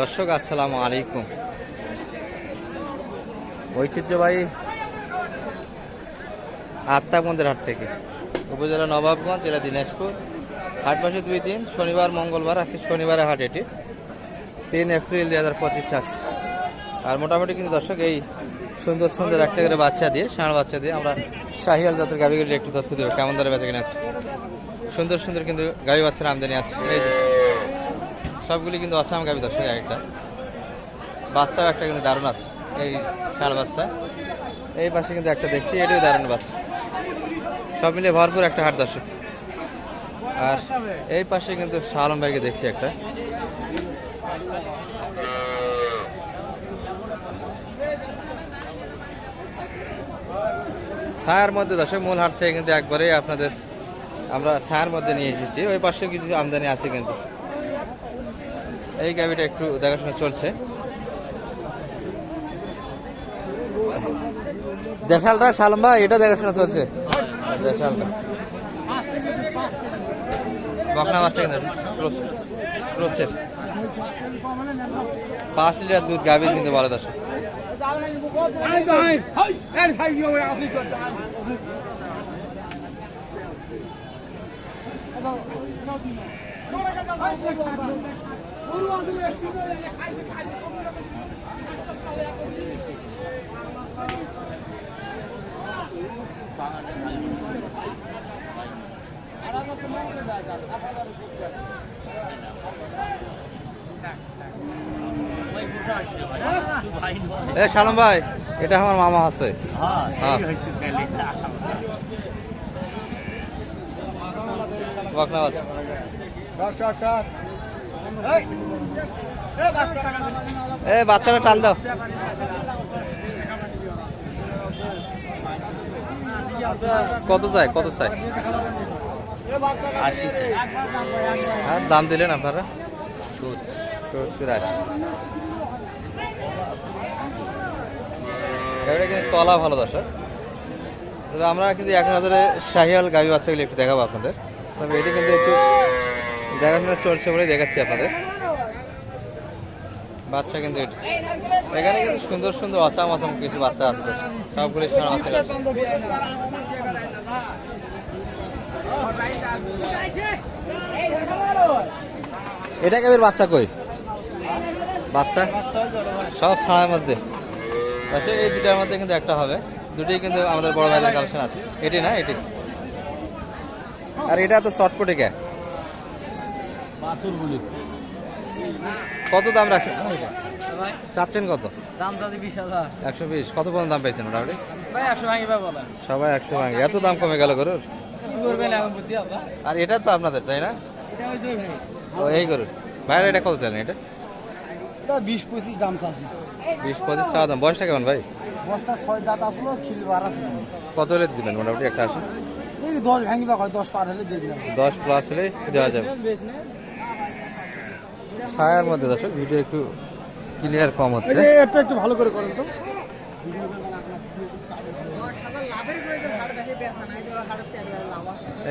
দর্শক আসসালামু আলাইকুম। ঐতিহ্যবাহী আত্মা আত্মাগঞ্জের হাট থেকে। উপজেলা নবাবগঞ্জ জেলা দিনাজপুর। হাট মাসে দুই দিন শনিবার মঙ্গলবার আজকে শনিবারে হাট এটি। তিন এপ্রিল দুই হাজার পঁচিশ আসছে আর মোটামুটি কিন্তু দর্শক এই সুন্দর সুন্দর একটা করে বাচ্চা দিয়ে ষাঁড় বাচ্চা দিয়ে আমরা শাহিয়াল জাতের গাভিগুলি একটু তথ্য দেবো কেমন দরে বেঁচে কিনে আছে সুন্দর সুন্দর কিন্তু গাভি বাচ্চার আমদানি আছে। সবগুলি কিন্তু আসাম গাভি দর্শক একটা। বাচ্চাও একটা কিন্তু দারুণ আছে, এই ষাঁড় বাচ্চা। এই পাশে কিন্তু একটা দেখছি, এটাও দারুণ বাচ্চা। সব মিলে ভরপুর একটা হাট দর্শক। আর এই পাশে কিন্তু শালম ভাইকে দেখছি একটা। ছায়ার মধ্যে দর্শক, মূল হাট থেকে কিন্তু একবারেই আপনাদের আমরা ছায়ার মধ্যে নিয়ে এসেছি। ওই পাশে কিছু আমদানি আছে কিন্তু। এই গাড়িটা একটু দেখাশোনা চলছে দেশালটা শালম্বা এটা দেখাশোনা চলছে পাঁচ লিটার দুধ গাভীর কিন্তু এ শালম ভাই এটা আমার মামা আছে। হ্যাঁ। এ বাচ্চাটা টান দাও। কত চাই কত চাই? আর দাম দিলেন আপনারা? সত্তর আশি। কিন্তু তলা ভালো দর্শক। তবে আমরা কিন্তু এক নজরে শাহিয়াল গাভি বাচ্চাগুলি একটু দেখাবো আপনাদের। তবে এটি কিন্তু একটু দেখাশোনা চলছে বলে দেখাচ্ছি আপনাদের। বাচ্চা কিন্তু এখানে কিন্তু সুন্দর সুন্দর অচাম অচাম কিছু বাচ্চা আছে। দর্শক। সবগুলি এটা কেবল বাচ্চা কই? বাচ্চা? সব ছাড়ার মধ্যে। আচ্ছা এই দুটার মধ্যে কিন্তু একটা হবে। দুটোই কিন্তু আমাদের বড় ভাইদের কালেকশন আছে। এটি না, এটি? আর এটা তো শর্টকটে কে? কত দাম রাখছেন? চাচ্ছেন কত? দাম চাচ্ছি বিশ হাজার। একশো বিশ। কত পর্যন্ত দাম পেয়েছেন মোটামুটি? সবাই একশো ভাঙে এত দাম কমে গেল গরুর? আর এটা তো আপনাদের তাই না? এটা ওই যে ভাই। ও এই গরুর। ভাইরা এটা কত চাইলেন এটা? বিশ পঁচিশ দাম চাচ্ছি। বিশ পঁচিশ চাওয়া দাম। বয়সটা কেমন ভাই? বস্তা ছয় দাঁত আসলো খিল বার আছে। কত হলে দিবেন? মোটামুটি একটা আসুন এই দশ ভাঙি বা কয় দশ পার হলে দিয়ে দিলাম। দশ প্লাস হলে দেওয়া যাবে। ছায়ার মধ্যে দর্শক ভিডিও একটু ক্লিয়ার কম হচ্ছে। একটা একটু ভালো করে করেন তো।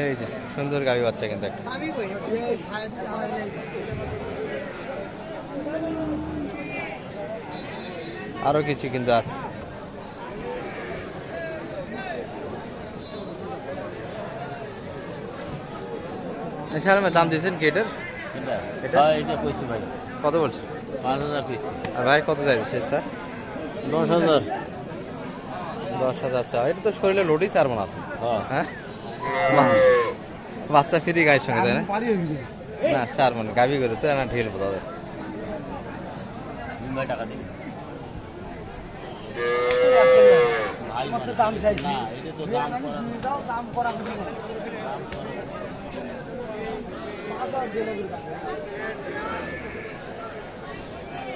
এই যে সুন্দর গাড়ি বাচ্চা কিন্তু একটা। আরও কিছু কিন্তু আছে। এছাড়া দাম দিয়েছেন কি এটার এটা? হ্যাঁ এটা কইছি ভাই। কত বলছে? পাঁচ হাজার কইছি। আর ভাই কত যাবে স্যার দশ হাজার। দশ হাজার চা এটা তো শরীরে লোডই চার মন আছে। হ্যাঁ। হ্যাঁ? বাচ্চা- ফিরি গায়ের সঙ্গে তাই না? না চার মন গাবি করে তো না ঢিল ভাই টাকা দাম চাইছি? না এটা তো দাম করা দাও দাম করা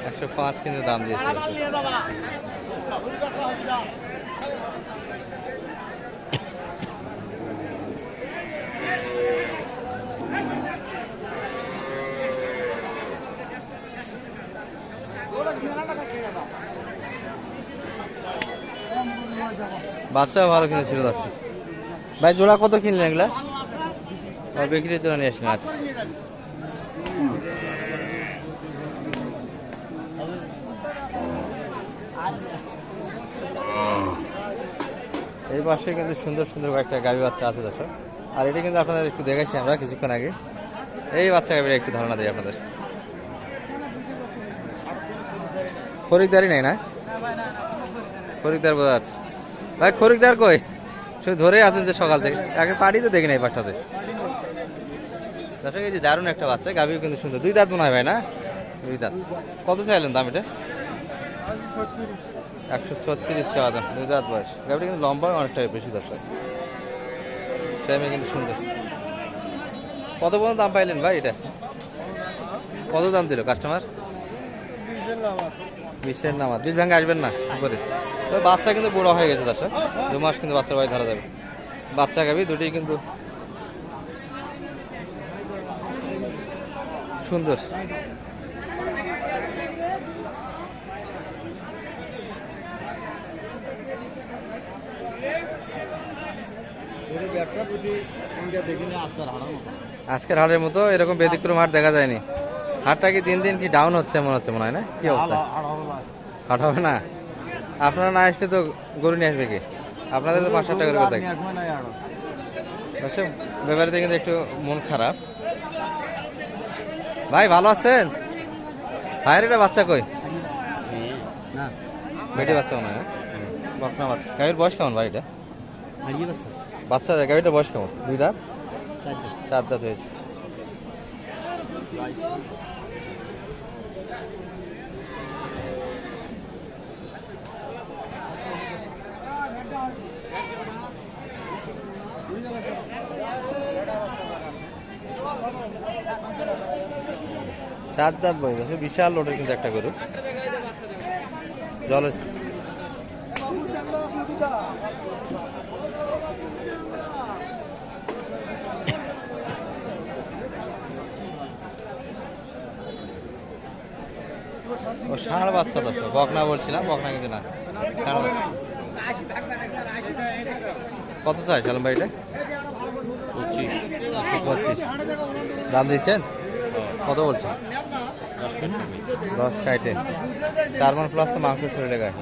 একশো পাঁচ কিন্তু দাম দিয়েছে। বাচ্চাও ভালো কিনেছিল দর্শক ভাই জোড়া কত কিনলেন এগুলা? বিক্রির জন্য নিয়ে আসলেন আচ্ছা। এই পাশে কিন্তু সুন্দর সুন্দর কয়েকটা গাভী বাচ্চা আছে, দর্শক। আর এটা কিন্তু আপনাদের একটু দেখাচ্ছি আমরা কিছুক্ষণ আগে। এই বাচ্চা গাভীর একটু ধারণা দিই আপনাদের। খরিদ্দারই নেই না? খরিদ্দার বোঝা যাচ্ছে। ভাই, খরিদ্দার কই? শুধু ধরে আছেন যে সকাল থেকে। আগে পাড়ি তো দেখি নাই পাশটাতে দর্শক, এই যে দারুণ একটা বাচ্চা, গাভিও কিন্তু সুন্দর। দুই দাঁত মনে হয় ভাই, না? দুই দাঁত। কত চাইলেন দাম এটা? একশো ছত্রিশ চাওয়া দাম দুই দাঁত বয়স। গাভিটা কিন্তু লম্বা অনেকটা বেশি দর্শক সেমে কিন্তু সুন্দর। কত পর্যন্ত দাম পাইলেন ভাই এটা? কত দাম দিল কাস্টমার বিশের নামাজ বীজ ভাঙে আসবেন না? উপরে তবে বাচ্চা কিন্তু বড় হয়ে গেছে দর্শক। দু মাস কিন্তু বাচ্চার বাড়ি ধরা যাবে। বাচ্চা গাবি দুটি কিন্তু সুন্দর। আজকের হাটের মতো। এরকম ব্যতিক্রম হাট দেখা যায়নি। হাটটা কি দিন দিন কি ডাউন হচ্ছে মনে হচ্ছে মনে হয় না? কি অবস্থা? হাট হবে না। আপনারা না আসলে তো গরু নিয়ে আসবে কি? আপনাদের তো পাঁচ সাত টাকা করে আচ্ছা ব্যাপারে কিন্তু একটু মন খারাপ। ভাই ভালো আছেন? ভাইয়ের এটা বাচ্চা কই? না বেটি বাচ্চা মনে হয়? বকনা বাচ্চা। গাড়ির বয়স কেমন ভাই এটা? হারিয়ে গেছে বাচ্চা গাড়িটার বয়স কেমন? দুই দাঁত? চার দাঁত। হয়েছে। চার দাঁত বয়স আছে বিশাল লোডের কিন্তু একটা গরু। জল ও, ষাঁড় বাচ্চা দশ বকনা বলছিলাম, বকনা কিন্তু না। কত চাই, সালাম ভাই পঁচিশ। দাম দিচ্ছেন? কত বলছেন? দশ মিনিট দশ কাইটে। চার মন প্লাস তো মাংস শরীরে গায়ে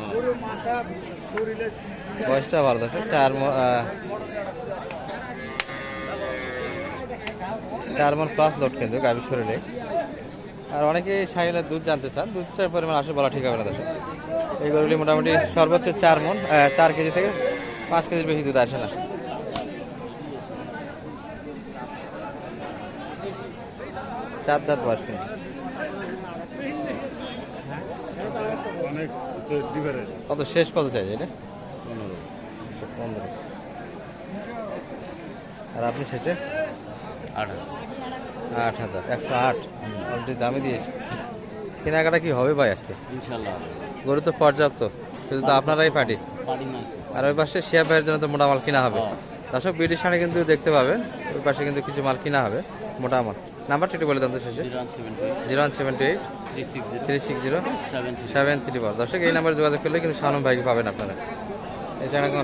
বয়সটা ভালো দশ চার চার মন প্লাস লোড কিন্তু, গাভীর শরীরে। আর অনেকে সাইলের দুধ জানতে চান দুধটার পরিমাণ আসে বলা ঠিক হবে না এই গরুগুলি মোটামুটি সর্বোচ্চ চার মন চার কেজি থেকে পাঁচ কেজির বেশি দুধ আসে না। চার দাঁত বয়স কত শেষ কত চাই এটা? পনেরো। পনেরো আর আপনি শেষে? আট হাজার আট হাজার একশো আট। অলরেডি দামে দিয়েছে। কেনাকাটা কি হবে ভাই আজকে? ইনশাল্লাহ গরু তো পর্যাপ্ত শুধু তো আপনারাই পার্টি। আর ওই পাশে শেয়ার ভাইয়ের জন্য তো মোটা মাল কিনা হবে। দর্শক বিটির সামনে কিন্তু দেখতে পাবেন ওই পাশে কিন্তু কিছু মাল কিনা হবে মোটা মাল। নাম্বারটা একটু বলে দেন তো শেষে। Zero one seven two zero one seven two eight. Three six zero. Seven three four. দর্শক এই নাম্বারে যোগাযোগ করলে কিন্তু শানম ভাইকে পাবেন আপনারা। এছাড়া কোনো